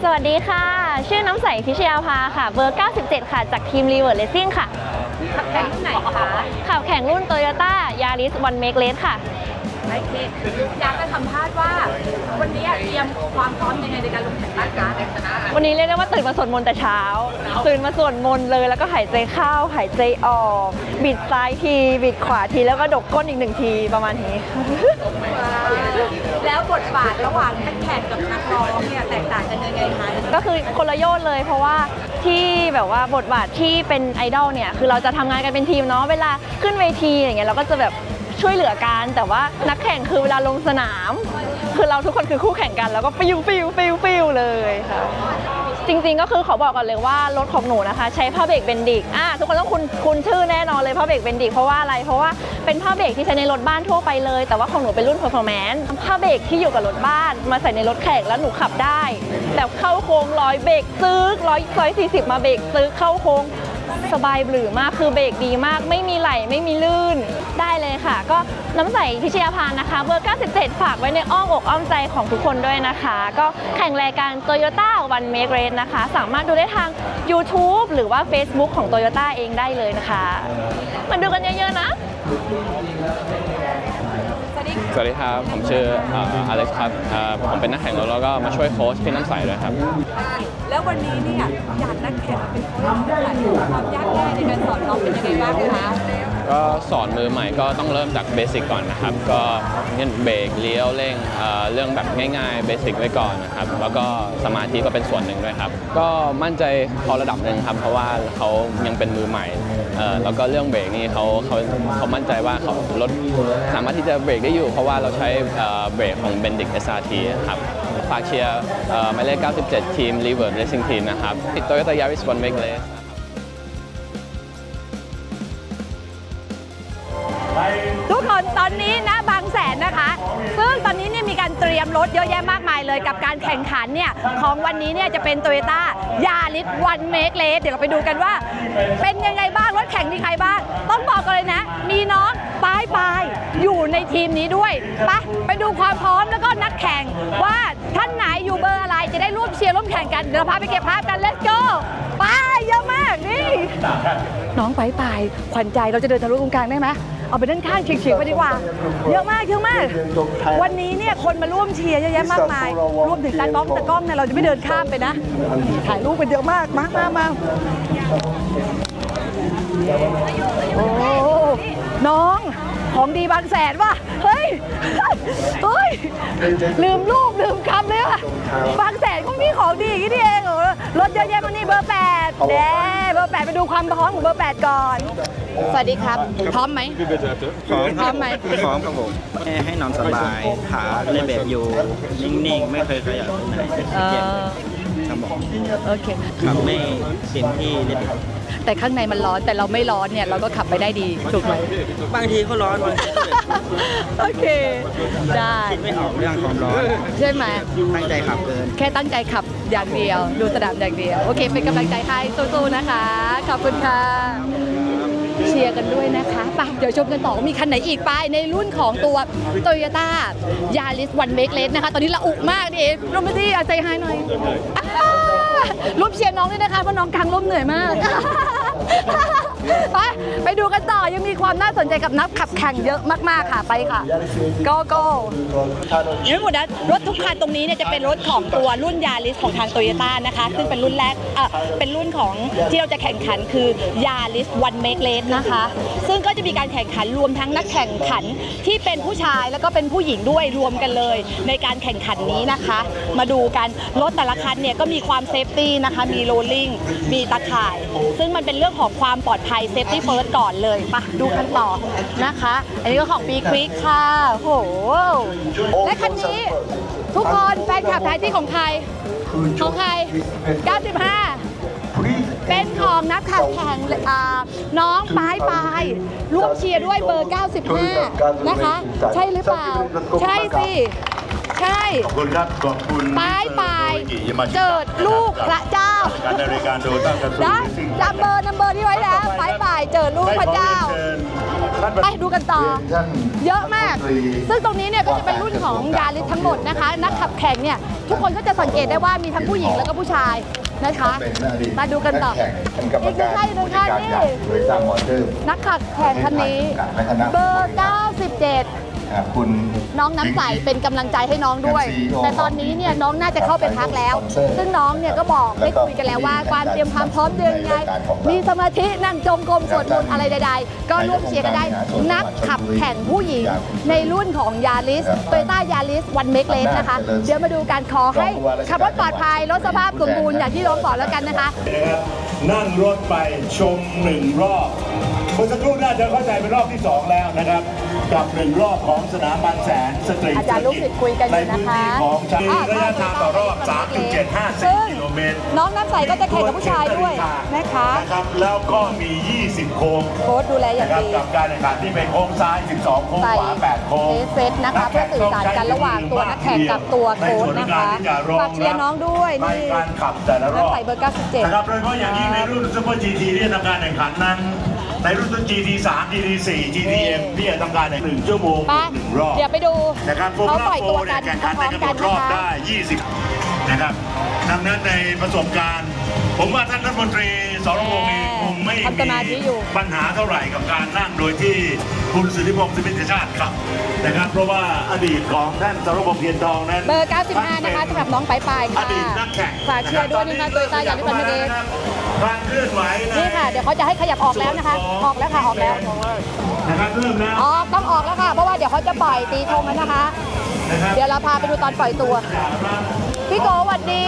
สวัสดีค่ะ ชื่อน้ำใสพิชยาภาค่ะ เบอร์ 97 ค่ะ จากทีม r e v e r s Racing ค่ะ ขับแข่งรุ่นไหนคะขับแข่งรุ่น Toyota Yaris One Make Race ค่ะ โอเคอยากจะสัมภาษณ์ว่า วันนี้เตรียมความพร้อมยังไงในการลงแข่งขันคะวันนี้เรียกได้ว่าตื่นมาสวดมนต์แต่เช้า ตื่นมาสวดมนต์เลยแล้วก็หายใจเข้าหายใจออก บิดซ้ายที บิดขวาทีแล้วก็ดกก้นอีกหนึ่งทีประมาณนี้แล้วบ ทบาทระหว่างแข่งกับนักร้องเนี่ยแตกต่างกันยังไงคะก็คือคนละโยชน์เลย เพราะว่าที่แบบว่าบทบาทที่เป็นไอดอลเนี่ยคือเราจะทำงานกันเป็นทีมเนาะเวลาขึ้นเวทีอย่างเงี้ยเราก็จะแบบช่วยเหลือกันแต่ว่านักแข่งคือเวลาลงสนาม คือเราทุกคนคือคู่แข่งกัน แล้วก็ปิวปิวปิวปิวเลยค่ะ จริงๆก็คือขอบอกก่อนเลยว่ารถของหนูนะคะ ใช้ผ้าเบรกเบนดิกอ่าทุกคนต้องคุณคุณชื่อแน่นอนเลยผ้าเบรกเบนดิกเพราะว่าอะไรเพราะว่าเป็นผ้าเบรกที่ใช้ในรถบ้านทั่วไปเลย แต่ว่าของหนูเป็นรุ่น performance ผ้าเบรกที่อยู่กับรถบ้าน มาใส่ในรถแขกแล้วหนูขับได้แต่เข้าโค้งร้อยเบรกซึกร้อยร้อยสี่สิบมาเบรกซึกเข้าโค้ง สบายบลือมากคือเบรกดีมาก ไม่มีไหลไม่มีลื่นได้เลยค่ะ ก็น้ำใสพิชยาพานนะคะ เบอร์ 97 ฝากไว้ในอ้อมอกอ้อมใจของทุกคนด้วยนะคะ ก็แข่งรายการ Toyota One Make Race นะคะ สามารถดูได้ทาง YouTube หรือว่า Facebook ของ Toyota เองได้เลยนะคะมาดูกันเยอะๆนะ สวัสดีสวัสดีครับ ผมชื่ออเล็กซ์ครับอ่าผมเป็นนักแข่งรถแล้วก็มาช่วยโค้ชพี่น้ำใสด้วยครับค่ะแล้ววันนี้เนี่ยอยากนักแข่งเป็นโค้ชค่ะความยากง่ายในการสอนน้องเป็นยังไงบ้างคะก็สอนมือใหม่ก็ต้องเริ่มจากเบสิกก่อนนะครับ ก็เช่นเบรกเลี้ยวเร่งเอ่อเรื่องแบบง่ายๆเบสิกไว้ก่อนนะครับ แล้วก็สมาธิก็เป็นส่วนหนึ่งด้วยครับ ก็มั่นใจพอระดับหนึ่งครับ เพราะว่าเขายังเป็นมือใหม่ เอ่อแล้วก็เรื่องเบรกนี่เขาเขาเขามั่นใจว่าเขารถสามารถที่จะเบรกได้อยู่ เพราะว่าเราใช้เอ่อเบรกของ Bendix SRT ครับฝากเชียร์เอ่อหมายเลข 97 ทีม r e v e r s Racing Team นะครับ Toyota Yaris One Make Race ทุกคนตอนนี้นะบางแสนนะคะ ซึ่งตอนนี้ เตรียมรถเยอะแยะมากมายเลยกับการแข่งขันเนี่ยของวันนี้เนี่ยจะเป็นโตโยต้ายาริสวันเมกเลสเดี๋ยวเราไปดูกันว่า เป็นยังไงบ้างรถแข่งมีใครบ้าง ต้องบอกกันเลยนะ มีน้องปายปายอยู่ในทีมนี้ด้วยไปะไปดูความพร้อมแล้วก็นักแข่งว่าท่านไหนอยู่เบอร์อะไรจะได้ร่วมเชียร์ร่วมแข่งกันเดี๋ยวพาไปเก็บภาพกัน let's go ไปเยอะมากนี่น้องไปไปขวัญใจเราจะเดินทะลุตรงกลางได้ไหม เอาไปด้านข้างเฉียงๆไปดีกว่า เยอะมากเยอะมาก วันนี้เนี่ยคนมาร่วมเชียร์เยอะแยะมากมายรวมถึงตากล้องตากล้องเนี่ยเราจะไม่เดินข้ามไปนะ ถ่ายรูปกันเยอะมากมามามาโอ้น้องของดีบางแสนว่ะ เฮ้ย เฮ้ย ลืมรูปลืมคำเลยว่ะ บางแสนก็มีของดีอย่างนี้นี่เองเหรอรถเยอะแยะมานี่เบอร์แปดเด้เบอร์แปดไปดูความพร้อมของเบอร์แปดก่อน สวัสดีครับ พร้อมไหม พร้อมพร้อมไหม พร้อมครับผมให้ให้นอนสบายขาในแบบอยู่ นิ่งๆ ไม่เคยขยับไปไหนเอเจ็บอครับผมโอเคขับไม่เต็มที่นิดนึงแต่ข้างในมันร้อนแต่เราไม่ร้อนเนี่ยเราก็ขับไปได้ดี ถูกไหม บางทีก็ร้อนบางทีก็โอเค ได้ คิดไม่ออกเรื่องความร้อน ใช่ไหม ตั้งใจขับเกิน แค่ตั้งใจขับอย่างเดียว ดูสนามอย่างเดียว โอเค เป็นกำลังใจให้สู้ๆนะคะ ขอบคุณค่ะ เชียร์กันด้วยนะคะไปเดี๋ยวชมกันต่อว่ามีคันไหนอีกไปในรุ่นของตัว Toyota Yaris One Make Race นะคะ ตอนนี้ละอุมากดิร่มไปที่อาใจหายหน่อยร่วมเชียร์น้องด้วยนะคะเพราะน้องกลางร่มเหนื่อยมาก ไปไปดูกันต่อยังมีความน่าสนใจกับนักขับแข่งเยอะมากๆค่ะไปค่ะ go go ยังไม่หมดนะรถทุกคันตรงนี้เนี่ยจะเป็นรถของตัวรุ่นยาริสของทางโตโยต้านะคะ ซึ่งเป็นรุ่นแรกเออเป็นรุ่นของที่เราจะแข่งขันคือยาริสวันเมกเลสนะคะ ซึ่งก็จะมีการแข่งขันรวมทั้งนักแข่งขันที่เป็นผู้ชายแล้วก็เป็นผู้หญิงด้วยรวมกันเลย ในการแข่งขันนี้นะคะ มาดูกันรถแต่ละคันเนี่ยก็มีความเซฟตี้นะคะมีโรลลิ่งมีตะข่าย ซึ่งมันเป็นเรื่องของความปลอดภัยเซฟตี้เฟิร์สก่อนเลยปะดูกันต่อนะคะ อันนี้ก็ของปีควิกค่ะโห และคันนี้ ทุกคนแฟนคลับท้ายที่ของใคร ของใคร 95 เป็นของนักขับแข่งน้องปายปายร่วมเชียร์ด้วยเบอร์ 95 นะคะ ใช่หรือเปล่า ใช่สิ ใช่ ขอบคุณครับ ขอบคุณปลายปลายมิสเตอร์โดอิกิยามาชิตะเจิดลูกพระเจ้า การในรายการโดต้ากระทรวงนะสิ่งจำเบอร์นัมเบอร์ที่ไว้แล้วปลายปลายเจอลูกพระเจ้า ไปดูกันต่อ เยอะมาก ซึ่งตรงนี้เนี่ยก็จะเป็นรุ่นของยาลิสทั้งหมดนะคะ นักขับแข่งเนี่ย ทุกคนก็จะสังเกตได้ว่ามีทั้งผู้หญิงแล้วก็ผู้ชายนะคะ มาดูกันต่อเป็นกรรมอีกหนึ่กางรท่านอีกหนึ่งท่านนี่โดยตามมอเตอร์นักขับแข่งคันนี้ เบอร์ 97 อ่าคุณ น้องน้ำใสเป็นกำลังใจให้น้องด้วยแต่ตอนนี้เนี่ยน้องน่าจะเข้าไปพักแล้วซึ่งน้องเนี่ยก็บอกได้คุยกันแล้วว่าความเตรียมความพร้อมเดือนยังไง มีสมาธินั่งจงกรมสวดมนต์อะไรใดๆ ก็ร่วมเชียร์กันได้ นักขับแข่งผู้หญิง ในรุ่นของยาริสโตโยต้ายาริสวันเมกเลนนะคะ เดี๋ยวมาดูการขอให้ขับรถปลอดภัยรถสภาพสมบูรณ์อย่างที่น้องบอกแล้วกันนะคะ นะครับ นั่งรถไปชมหนึ่งรอบเมื่อสักครู่น่าจะเข้าใจเป็นรอบที่สองแล้วนะครับ กับหนึ่งรอบของสนามบางแสนสตรีทอาจารย์ลูกศิษย์คุยกันอยู่ในนะพื้นคะที่ของชาอะระยะทางต่อรอบซึ่ง3.754กิโล เมตรน้องน้ำใสก็จะแข่งกับผู้ชายด้วยนะคะนะครับแล้วก็มี 20 โค้งโค้ชดูแลอย่างนะครับดีกับการแข่งขันที่เป็นโค้งซ้าย 12 โค้งใส่ขวา 8 โค้งเทสเซตนะคะเพื่อสื่อสารกันระหว่างตัวนักแข่งกับตัวโค้ชนะคะฝากเชียร์น้องด้วยในนี่การขับแต่ละรอบน้ำใสเบอร์ 97นะครับโดยเฉพาะอย่างยิ่งในรุ่นซุปเปอร์ GT ที่จะทำการแข่งขันนั้นในรุ่น GT 3 GT 4 GTM ที่จะทำการในหนึ่งชั่วโมงไปหนึ่งรอบ เดี๋ยวไปดูนะครับโฟเขาร์ปล่อยตัวโฟกัเนี่นยแข่งขันพในร้อมๆกำหกันนดรนะอบคะได้ 20 นะครับดังนั้นในประสบการณ์ ผมว่าท่านรัฐมนตรีสรพงศ์เองคงไม่ทำสมาธิอยู่ ปัญหาเท่าไหร่กับการนั่งโดยที่คุณสุทธิพงศ์สุมิตรชาติขับ นะครับ เพราะว่าอดีตของท่านสรพงศ์เพียรทองนั้นเบอร์ 95 นะคะสำหรับน้องปลายปลายอค่ะดีตนักแข่งฝากเชียร์ด้วยนี่นะโตโยต้ายาริสบันเดสการเคลื่อนไหวในนี่ค่ะ เดี๋ยวเขาจะให้ขยับออกแล้วนะคะ ออกแล้วค่ะ ออกแล้ว นะครับเริ่มแล้วออกต้องออกแล้วค่ะ เพราะว่าเดี๋ยวเขาจะปล่อยตีธงแล้วนะคะ นะครับเดี๋ยวเราพาไปดูตอนปล่อยตัว พี่โกสวัสดี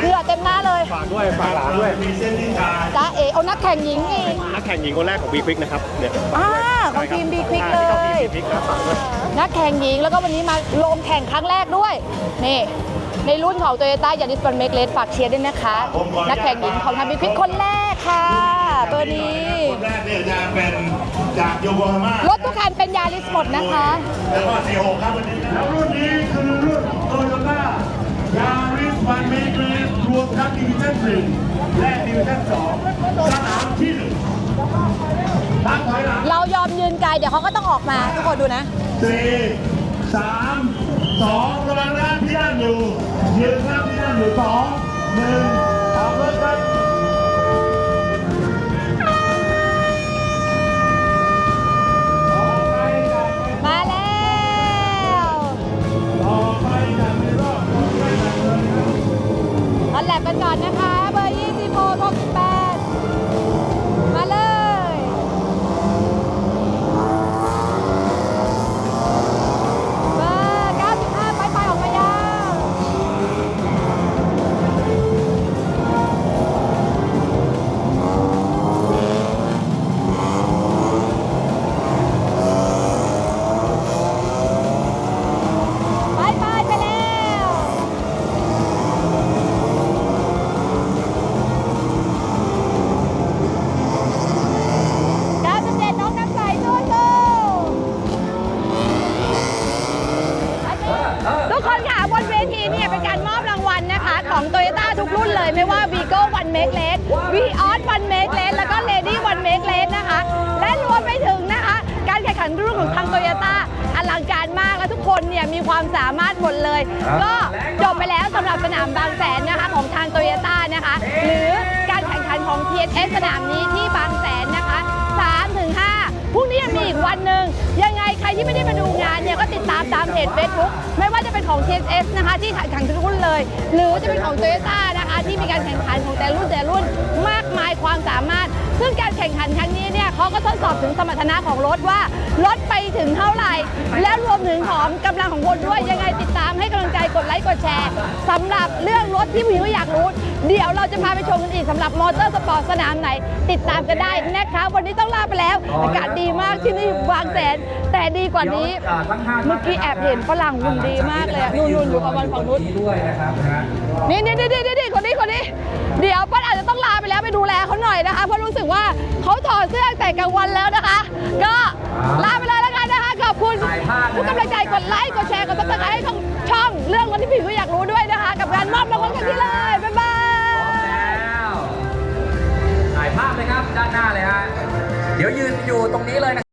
เรือเต็มหน้าเลยฝากด้วยฝากหลานด้วยมีเส้นที่ทางจ้าเอเอานักแข่งหญิงอีกนักแข่งหญิงคนแรกของบีควิกนะครับเนี่ยอ่าของทีม B Quick เลยบีควิกนะฝากด้วยนักแข่งหญิงแล้วก็วันนี้มาลงแข่งครั้งแรกด้วยนี่ในรุ่นของโตโยต้ายาริสบันเมกเลสฝากเชียร์ด้วยนะคะ นักแข่งหญิงของทางบีพิกคนแรกค่ะเบอร์นี้คนแรกเนี่ยจะเป็นจากโยโกฮาม่ารถทุกคันเป็นยาริสหมดนะคะแล้วก็สี่หกครับวันนี้แล้วรุ่นนี้คือรุ่นโตโยต้า ยาริสวันเมกเลสรวมทั้งดิวิชั่นหนึ่งและดิวิชั่นสองสนามที่หนึ่งตั้งถอยหลังเรายอมยืนไกลเดี๋ยวเขาก็ต้องออกมาทุกคนดูนะสี่สามสองกำลังนั่งที่นั่งอยู่ยืนนั่งที่นั่งอยู่สองหนึ่ง บกันก่อนนะคะ เบอร์26 68มา Vigo One Make Late v o s One Make Late แล้วก็ Lady One Make Late นะคะ และรวมไปถึงนะคะ การแข่งขันรุ่นของทาง t o y ยต้อลังการมากและทุกคนเนี่ยมีความสามารถหมดเลย ก็จบไปแล้วสำหรับสนามบางแสนนะคะของทาง t o y ยต้นะคะ หรือการแข่งขันของ TSS สนามนี้ที่บางแสนนะคะ3ถึง5พรุ่งนี้ยังมีอีกวันหนึ่งยังไงใครที่ไม่ได้มาดูงานเนี่ยก็ติดตามตามเพจ Facebook ไม่ว่าจะเป็นของ TSS นะคะที่แข่งขันทุกรุ่นเลย หรือจะเป็นของ Toyota นะคะที่มีการแข่งขันของแต่ รุ่นแต่รุ่นมากมายความสามารถ ซึ่งการแข่งขันครั้งนี้เนี่ยเขาก็ทดสอบถึงสมรรถนะของรถว่ารถไปถึงเท่าไหร่ และรวมถึงของกำลังของคนด้วยยังไงติดตามให้กำลังใจกดไลค์กดแชร์สำหรับเรื่องรถที่ผู้หญิงอยากรู้ เดี๋ยวเราจะพาไปชมกันอีกสำหรับมอเตอร์สปอร์ตสนามไหน ติดตามกันได้นะคะวัน นี้ต้องลาไปแล้ว อากาศดีมากที่นี่บางแสน แต่ดีกว่านี้ เมื่อกี้แอบเห็นฝรั่งหุ่นดีมากเลยอะนู่นๆอยู่กับวันฝั่งนู้น ด้วยนะครับนี่นี่นี่นี่คนนี้คนนี้ เดี๋ยวป้าอาจจะต้องลาไปแล้วไปดูแลเขาหน่อยนะคะ เพราะรู้สึกว่าเขาถอดเสื้อแต่กลางวันแล้วนะคะ ก็ลาไปเลยแล้วกันนะคะขอบคุณทุกกำลังใจกดไลค์กดแชร์กดติดตามให้ช่องช่องเรื่องวันที่ผีก็อยากรู้ด้วยนะคะ กับการมอบรางวัลกันที่เลยี๋ยวยืนอยู่ตรงนี้เลยนะ